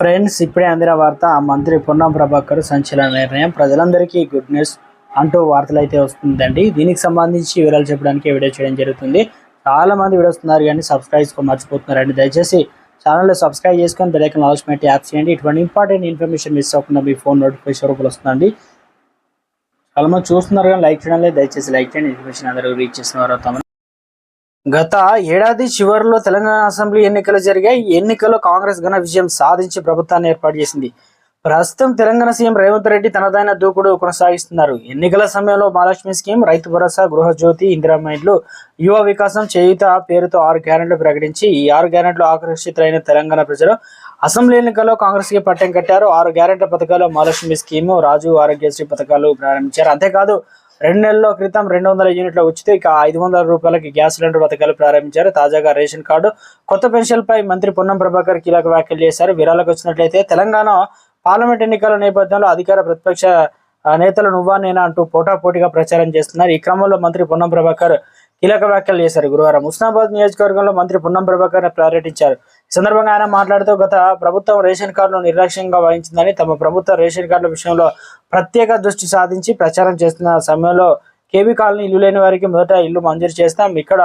Friends ఇప్పుడే అందిన వార్త ఆ మంత్రి పొన్నం ప్రభాకర్ సంచలన నిర్ణయం. ప్రజలందరికీ గుడ్ న్యూస్ అంటూ వార్తలు అయితే వస్తుందండి. దీనికి సంబంధించి వివరాలు చెప్పడానికి వీడియో చేయడం జరుగుతుంది. చాలా మంది వీడియో వస్తున్నారు కానీ సబ్స్క్రైబ్ మర్చిపోతున్నారండి. దయచేసి ఛానల్లో సబ్స్క్రైబ్ చేసుకొని బెలైకన్ లాంచ్మెంట్ యాప్ చేయండి. ఇటువంటి ఇంపార్టెంట్ ఇన్ఫర్మేషన్ మిస్ అవ్వకుండా మీ ఫోన్ నోటిఫికేషన్ రూపంలో వస్తుందండి. చాలా మంది చూస్తున్నారు కానీ లైక్ చేయడం లేదు. దయచేసి లైక్ చేయండి. ఇన్ఫర్మేషన్ అందరూ రీచ్ చేసిన వారు గత ఏడాది చివరిలో తెలంగాణ అసెంబ్లీ ఎన్నికలు జరిగాయి. ఈ ఎన్నికల్లో కాంగ్రెస్ ఘన విజయం సాధించి ప్రభుత్వాన్ని ఏర్పాటు చేసింది. ప్రస్తుతం తెలంగాణ సీఎం రేవంత్ రెడ్డి తనదైన దూకుడు కొనసాగిస్తున్నారు. ఎన్నికల సమయంలో మహాలక్ష్మి స్కీమ్ రైతు భరోసా గృహజ్యోతి ఇందిరా మైండ్లు యువ వికాసం చేయుత పేరుతో ఆరు గ్యారెంట్లు ప్రకటించి ఈ ఆరు గ్యారెంట్లు ఆకర్షితులైన తెలంగాణ ప్రజలు అసెంబ్లీ ఎన్నికల్లో కాంగ్రెస్కి పట్టం కట్టారు. ఆరు గ్యారెంట్ల పథకాలు మహాలక్ష్మి స్కీమ్ రాజు ఆరోగ్యశ్రీ పథకాలు ప్రారంభించారు. అంతేకాదు రెండు నెలల క్రితం రెండు వందల యూనిట్ల ఉచిత ఇక ఐదు వందల రూపాయలకి గ్యాస్ సిలిండర్ పథకాలు ప్రారంభించారు. తాజాగా రేషన్ కార్డు కొత్త పెన్షన్ పై మంత్రి పొన్నం ప్రభాకర్ కీలక వ్యాఖ్యలు చేశారు. విరాలకు వచ్చినట్లయితే తెలంగాణ పార్లమెంట్ ఎన్నికల నేపథ్యంలో అధికార ప్రతిపక్ష నేతలు నువ్వా నేనా అంటూ పోటాపోటీగా ప్రచారం చేస్తున్నారు. ఈ క్రమంలో మంత్రి పొన్నం ప్రభాకర్ కీలక వ్యాఖ్యలు చేశారు. గురువారం హుస్నాబాద్ నియోజకవర్గంలో మంత్రి పొన్నం ప్రభాకర్ పర్యటించారు సందర్భంగా ఆయన మాట్లాడుతూ గత ప్రభుత్వం రేషన్ కార్డును నిర్లక్ష్యంగా వహించిందని తమ ప్రభుత్వ రేషన్ కార్డుల విషయంలో ప్రత్యేక దృష్టి సాధించి ప్రచారం చేస్తున్న సమయంలో కేబీ కాలనీ ఇల్లు లేని వారికి మొదట ఇల్లు మంజూరు చేస్తాం. ఇక్కడ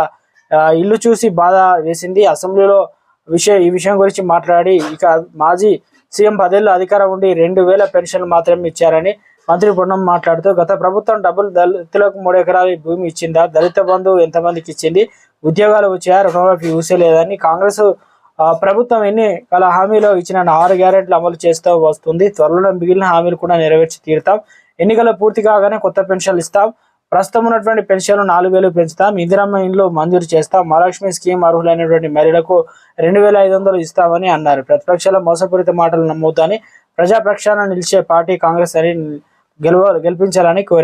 ఇల్లు చూసి బాధ వేసింది. అసెంబ్లీలో విషయం ఈ విషయం గురించి మాట్లాడి ఇక మాజీ సీఎం పదేళ్ళు అధికారం ఉండి రెండు వేల పెన్షన్లు మాత్రమే ఇచ్చారని మంత్రి పొన్నం మాట్లాడుతూ గత ప్రభుత్వం డబ్బులు దళితులకు మూడు ఎకరాల భూమి ఇచ్చిందా? దళిత బంధువు ఎంతమందికి ఇచ్చింది? ఉద్యోగాలు వచ్చాయా? రుణమాఫీ ఊసేలేదని కాంగ్రెస్ ప్రభుత్వం ఎన్ని గల హామీలో ఇచ్చిన ఆరు గ్యారెంట్లు అమలు చేస్తూ వస్తుంది. త్వరలో మిగిలిన హామీలు కూడా నెరవేర్చి తీరుతాం. ఎన్నికలు పూర్తి కాగానే కొత్త పెన్షన్లు ఇస్తాం. ప్రస్తుతం ఉన్నటువంటి పెన్షన్లు నాలుగు వేలు పెంచుతాం. ఇందిరమ్మ ఇండ్లు మంజూరు చేస్తాం. మహాలక్ష్మి స్కీమ్ అర్హులైనటువంటి మహిళలకు రెండు వేల ఐదు వందలు ఇస్తామని అన్నారు. ప్రతిపక్షాల మోసపూరిత మాటలు నమ్ముతాని ప్రజా ప్రక్షాళన నిలిచే పార్టీ కాంగ్రెస్ అని గెలవ గెలిపించాలని కోరారు.